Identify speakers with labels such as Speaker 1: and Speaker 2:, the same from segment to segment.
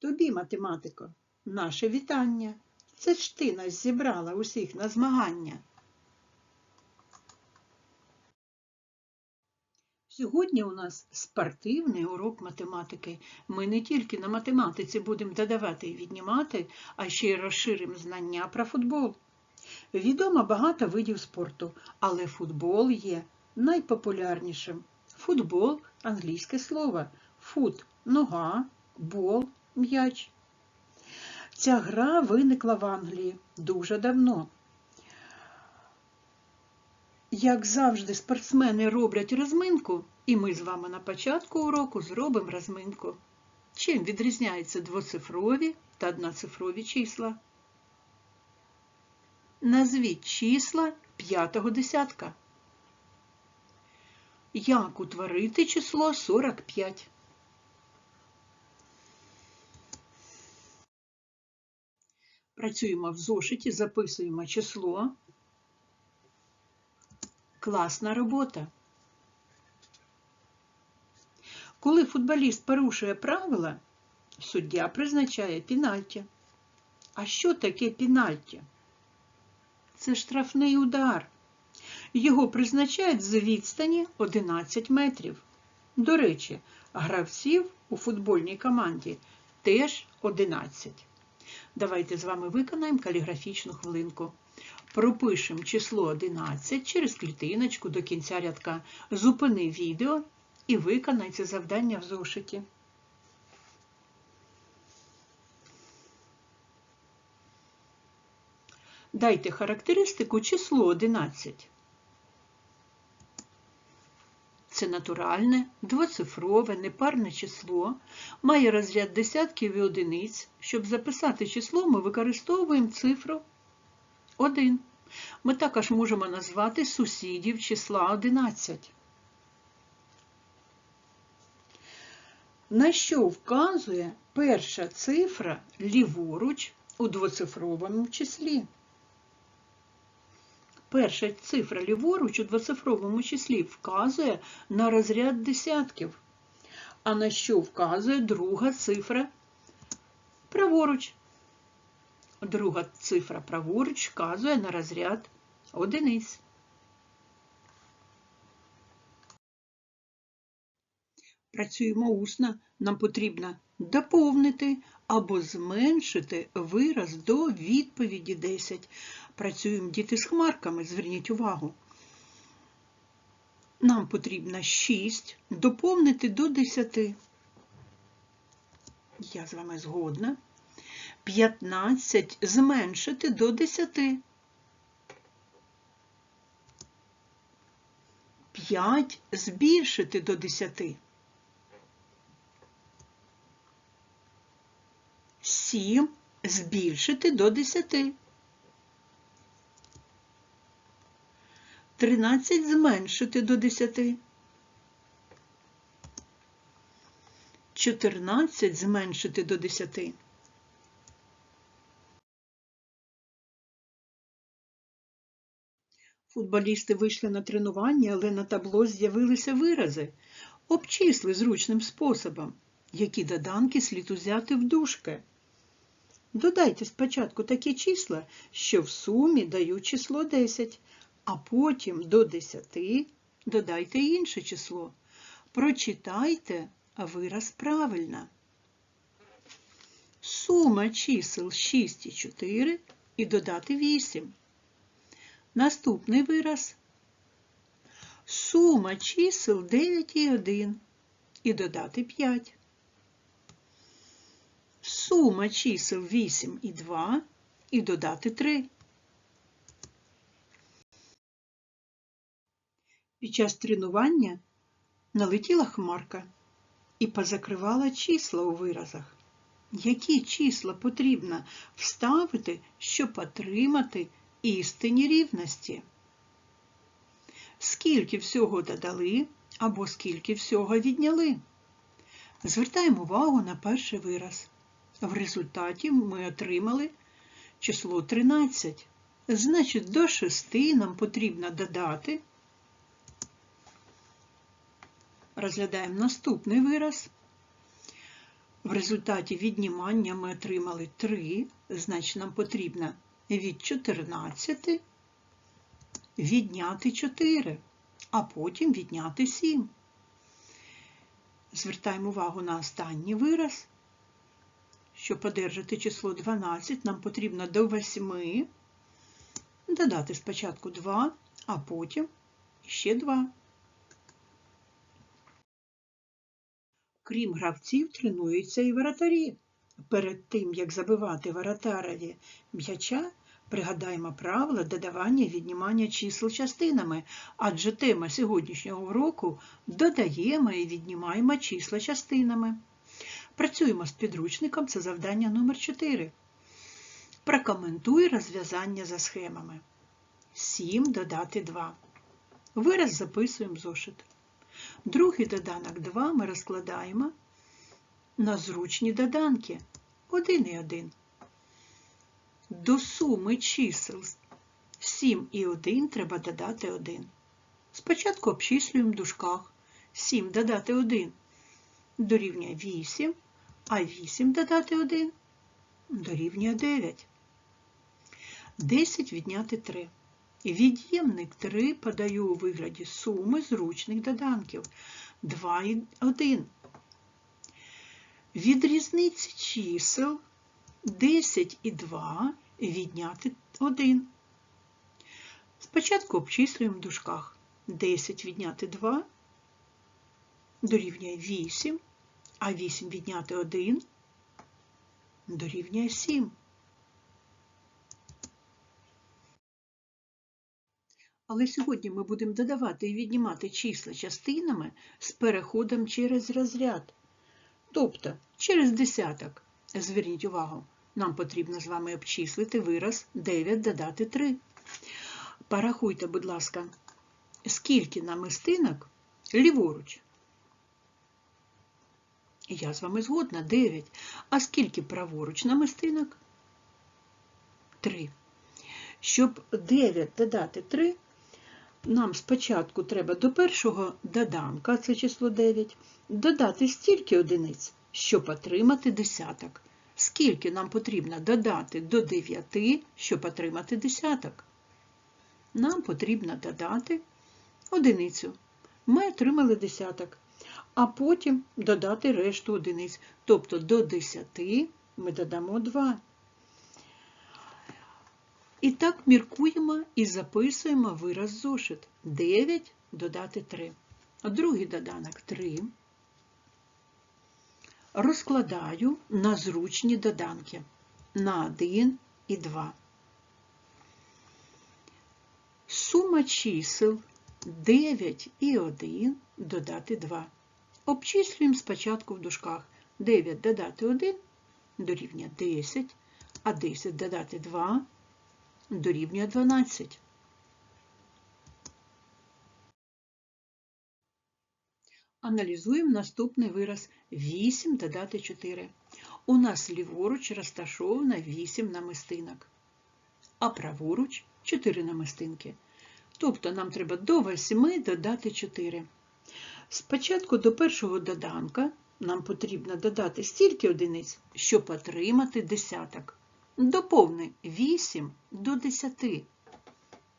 Speaker 1: Тобі, математико, наше вітання. Це ж ти нас зібрала усіх на змагання. Сьогодні у нас спортивний урок математики. Ми не тільки на математиці будемо додавати і віднімати, а ще й розширимо знання про футбол. Відомо багато видів спорту, але футбол є найпопулярнішим. Футбол англійське слово. Фут нога, бол м'яч. Ця гра виникла в Англії дуже давно. Як завжди, спортсмени роблять розминку, і ми з вами на початку уроку зробимо розминку. Чим відрізняються двоцифрові та одноцифрові числа? Назвіть числа п'ятого десятка. Як утворити число 45? Працюємо в зошиті, записуємо число. Класна робота. Коли футболіст порушує правила, суддя призначає пенальті. А що таке пенальті? Це штрафний удар. Його призначають з відстані 11 метрів. До речі, гравців у футбольній команді теж 11. Давайте з вами виконаємо каліграфічну хвилинку. Пропишемо число 11 через клітиночку до кінця рядка. Зупини відео і виконай це завдання в зошиті. Дайте характеристику число 11. Це натуральне, двоцифрове, непарне число, має розряд десятків і одиниць. Щоб записати число, ми використовуємо цифру 1. Ми також можемо назвати сусідів числа 11. На що вказує перша цифра ліворуч у двоцифровому числі? Перша цифра ліворуч у двоцифровому числі вказує на розряд десятків. А на що вказує друга цифра праворуч? Друга цифра праворуч вказує на розряд одиниць. Працюємо усно, нам потрібно доповнити або зменшити вираз до відповіді 10. Працюємо діти з хмарками, зверніть увагу. Нам потрібно 6 доповнити до 10. Я з вами згодна. 15 зменшити до 10. 5 збільшити до 10. 7 збільшити до 10. 13 зменшити до 10. 14 зменшити до 10. Футболісти вийшли на тренування, але на табло з'явилися вирази. Обчисли зручним способом, які доданки слід узяти в дужки. Додайте спочатку такі числа, що в сумі дають число 10, а потім до 10 додайте інше число. Прочитайте вираз правильно. Сума чисел 6 і 4 і додати 8. Наступний вираз. Сума чисел 9 і 1 і додати 5. Сума чисел 8 і 2 і додати 3. Під час тренування налетіла хмарка і позакривала числа у виразах. Які числа потрібно вставити, щоб отримати істинні рівності? Скільки всього додали або скільки всього відняли? Звертаємо увагу на перший вираз. В результаті ми отримали число 13. Значить, до 6 нам потрібно додати. Розглядаємо наступний вираз. В результаті віднімання ми отримали 3, значить нам потрібно від 14 відняти 4, а потім відняти 7. Звертаємо увагу на останній вираз. Щоб одержати число 12, нам потрібно до 8 додати спочатку 2, а потім ще 2. Крім гравців, тренуються і воротарі. Перед тим, як забивати воротарові м'яча, пригадаємо правила додавання і віднімання чисел частинами, адже тема сьогоднішнього уроку додаємо і віднімаємо числа частинами. Працюємо з підручником, це завдання номер 4. Прокоментуй розв'язання за схемами. 7 додати 2. Вираз записуємо зошит. Другий доданок 2 ми розкладаємо на зручні доданки 1 і 1. До суми чисел 7 і 1 треба додати 1. Спочатку обчислюємо в дужках. 7 додати 1 дорівнює 8, а 8 додати 1 дорівнює 9. 10 відняти 3. Від'ємник 3 подаю у вигляді суми зручних доданків 2 і 1. Від різниці чисел 10 і 2 відняти 1. Спочатку обчислюємо в дужках 10 відняти 2 дорівнює 8, а 8 відняти 1 дорівнює 7. Але сьогодні ми будемо додавати і віднімати числа частинами з переходом через розряд. Тобто через десяток. Зверніть увагу, нам потрібно з вами обчислити вираз 9 додати 3. Порахуйте, будь ласка, скільки намистинок ліворуч. Я з вами згодна 9. А скільки праворуч намистинок? 3. Щоб 9 додати 3, нам спочатку треба до першого доданка, це число 9, додати стільки одиниць, щоб отримати десяток. Скільки нам потрібно додати до 9, щоб отримати десяток? Нам потрібно додати одиницю. Ми отримали десяток, а потім додати решту одиниць. Тобто до 10 ми додамо 2. І так міркуємо і записуємо вираз зошит. 9 додати 3. Другий доданок 3. Розкладаю на зручні доданки на 1 і 2. Сума чисел 9 і 1 додати 2. Обчислюємо спочатку в дужках 9 додати 1 дорівнює 10, а 10 додати 2 дорівнює 12. Аналізуємо наступний вираз 8 додати 4. У нас ліворуч розташовано 8 намистинок, а праворуч 4 намистинки. Тобто нам треба до 8 додати 4. Спочатку до першого доданка нам потрібно додати стільки одиниць, щоб отримати десяток. Доповни 8 до 10.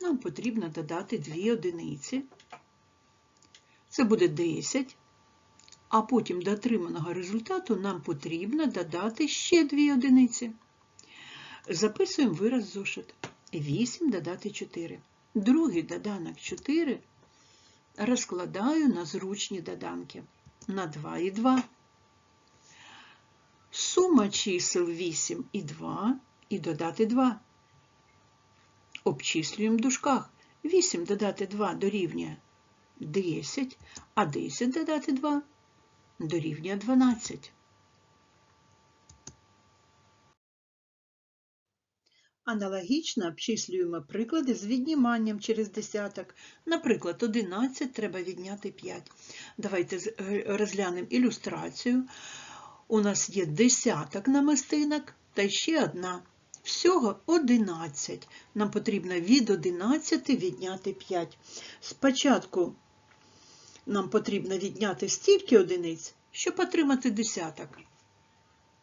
Speaker 1: Нам потрібно додати 2 одиниці. Це буде 10. А потім до отриманого результату нам потрібно додати ще 2 одиниці. Записуємо вираз зошит. 8 додати 4. Другий доданок 4 розкладаю на зручні доданки на 2 і 2. Сума чисел 8 і 2 і додати 2. Обчислюємо в дужках. 8 додати 2 дорівнює 10, а 10 додати 2 дорівнює 12. Аналогічно обчислюємо приклади з відніманням через десяток. Наприклад, 11 треба відняти 5. Давайте е, розглянемо ілюстрацію. У нас є десяток намистинок та ще одна. Всього 11. Нам потрібно від 11 відняти 5. Спочатку нам потрібно відняти стільки одиниць, щоб отримати десяток.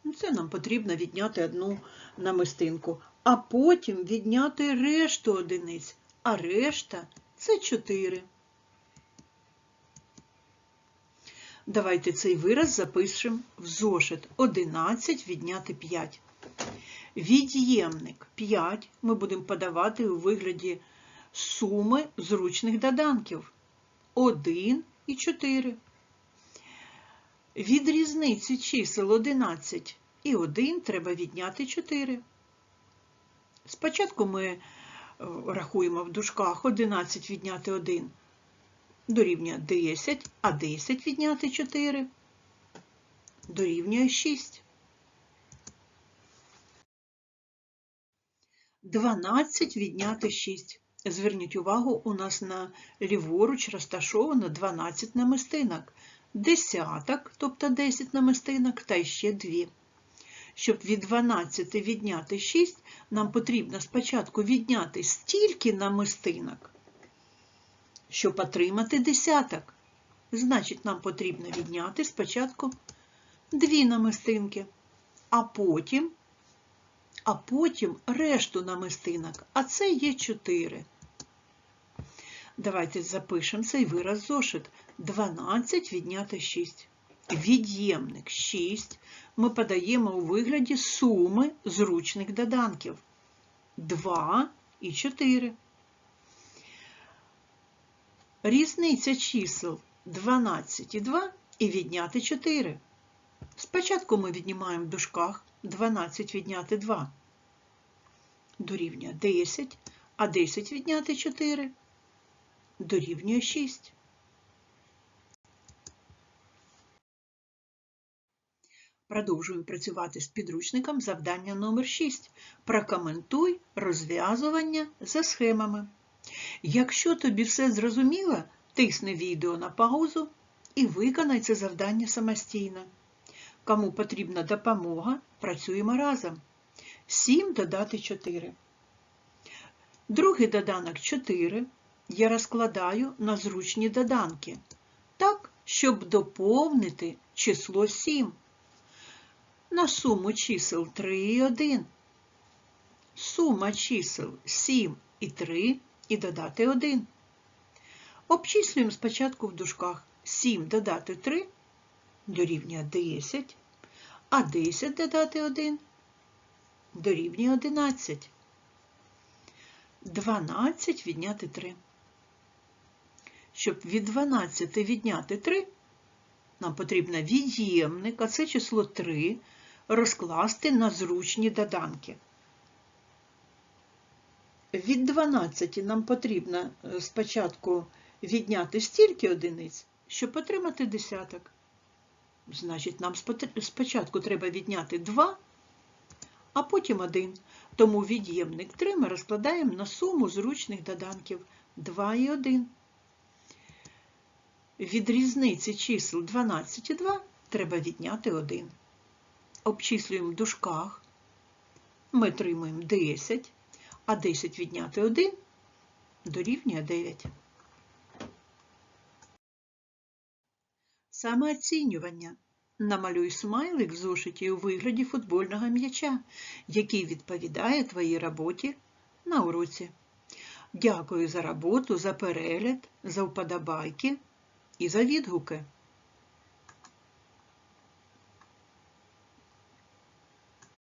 Speaker 1: Ну, Це нам потрібно відняти одну намистинку, а потім відняти решту одиниць, а решта це 4. Давайте цей вираз запишемо в зошит 11 відняти 5. Від'ємник 5 ми будемо подавати у вигляді суми зручних доданків 1 і 4. Від різниці чисел 11 і 1 треба відняти 4. Спочатку ми е, рахуємо в дужках 11 відняти 1 дорівнює 10, а 10 відняти 4 дорівнює 6. 12 відняти 6. Зверніть увагу, у нас на ліворуч розташовано 12 намистинок, десяток, тобто 10 намистинок, та ще 2. Щоб від 12 відняти 6, нам потрібно спочатку відняти стільки намистинок, щоб отримати десяток. Значить, нам потрібно відняти спочатку 2 намистинки, а потім а потім решту намистинок, а це є 4. Давайте запишемо цей вираз зошит. 12 відняти 6. Від'ємник 6 ми подаємо у вигляді суми зручних доданків 2 і 4. Різниця чисел 12 і 2 і відняти 4. Спочатку ми віднімаємо в дужках 12 відняти 2 дорівнює 10, а 10 відняти 4 дорівнює 6. Продовжуємо працювати з підручником завдання номер 6. Прокоментуй розв'язування за схемами. Якщо тобі все зрозуміло, тисни відео на паузу і виконай це завдання самостійно. Кому потрібна допомога, працюємо разом. 7 додати 4. Другий доданок 4 я розкладаю на зручні доданки, так, щоб доповнити число 7. На суму чисел 3 і 1. Сума чисел 7 і 3 і додати 1. Обчислюємо спочатку в дужках 7 додати 3 дорівнює 10, а 10 додати 1 дорівнює 11. 12 відняти 3. Щоб від 12 відняти 3, нам потрібно від'ємник, а це число 3, розкласти на зручні доданки. Від 12 нам потрібно е, спочатку відняти стільки одиниць, щоб отримати десяток. Значить, нам спочатку треба відняти 2, а потім 1. Тому від'ємник 3 ми розкладаємо на суму зручних доданків 2 і 1. Від різниці чисел 12 і 2 треба відняти 1. Обчислюємо в дужках. Ми отримуємо 10, а 10 відняти 1 дорівнює 9. Самооцінювання. Намалюй смайлик в зошиті у вигляді футбольного м'яча, який відповідає твоїй роботі на уроці. Дякую за роботу, за перегляд, за вподобайки і за відгуки.